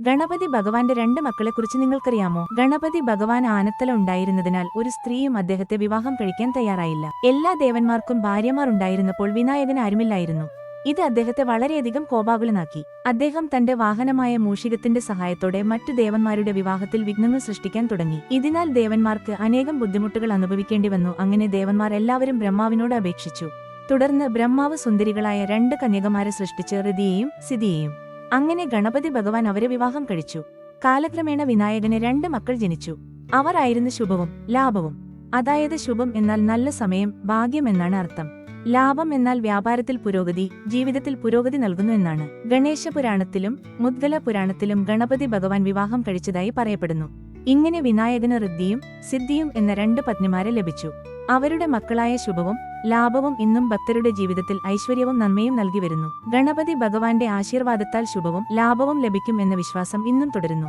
ഗണപതി ഭഗവാന്റെ രണ്ട് മക്കളെക്കുറിച്ച് നിങ്ങൾക്കറിയാമോ? ഗണപതി ഭഗവാൻ ആനത്തല ഉണ്ടായിരുന്നതിനാൽ ഒരു സ്ത്രീയും അദ്ദേഹത്തെ വിവാഹം കഴിക്കാൻ തയ്യാറായില്ല. എല്ലാ ദേവന്മാർക്കും ഭാര്യമാർ ഉണ്ടായിരുന്നപ്പോൾ വിനായകൻ ആരുമില്ലായിരുന്നു. ഇത് അദ്ദേഹത്തെ വളരെയധികം കോപാകുലനാക്കി. അദ്ദേഹം തന്റെ വാഹനമായ മൂഷികത്തിന്റെ സഹായത്തോടെ മറ്റു ദേവന്മാരുടെ വിവാഹത്തിൽ വിഘ്നങ്ങൾ സൃഷ്ടിക്കാൻ തുടങ്ങി. ഇതിനാൽ ദേവന്മാർക്ക് അനേകം ബുദ്ധിമുട്ടുകൾ അനുഭവിക്കേണ്ടി വന്നു. അങ്ങനെ ദേവന്മാർ എല്ലാവരും ബ്രഹ്മാവിനോട് അപേക്ഷിച്ചു. തുടർന്ന് ബ്രഹ്മാവ് സുന്ദരികളായ രണ്ട് കന്യകമാരെ സൃഷ്ടിച്ച് ഹൃതിയെയും സിതിയെയും അങ്ങനെ ഗണപതി ഭഗവാൻ അവരെ വിവാഹം കഴിച്ചു. കാലക്രമേണ വിനായകന് രണ്ട് മക്കൾ ജനിച്ചു. അവർ ആയിരുന്നു ശുഭവും ലാഭവും. അതായത് ശുഭം എന്നാൽ നല്ല സമയം ഭാഗ്യം എന്നാണ് അർത്ഥം. ലാഭം എന്നാൽ വ്യാപാരത്തിൽ പുരോഗതി ജീവിതത്തിൽ പുരോഗതി നൽകുന്നു എന്നാണ്. ഗണേശ പുരാണത്തിലും മുദ്ഗല പുരാണത്തിലും ഗണപതി ഭഗവാൻ വിവാഹം കഴിച്ചതായി പറയപ്പെടുന്നു. ഇങ്ങനെ വിനായകന് റിദ്ധിയും സിദ്ധിയും എന്ന രണ്ട് പത്നിമാരെ ലഭിച്ചു. അവരുടെ മക്കളായ ശുഭവും ലാഭവും ഇന്നും ഭക്തരുടെ ജീവിതത്തിൽ ഐശ്വര്യവും നന്മയും നൽകി വരുന്നു. ഗണപതി ഭഗവാന്റെ ആശീർവാദത്താൽ ശുഭവും ലാഭവും ലഭിക്കും എന്ന വിശ്വാസം ഇന്നും തുടരുന്നു.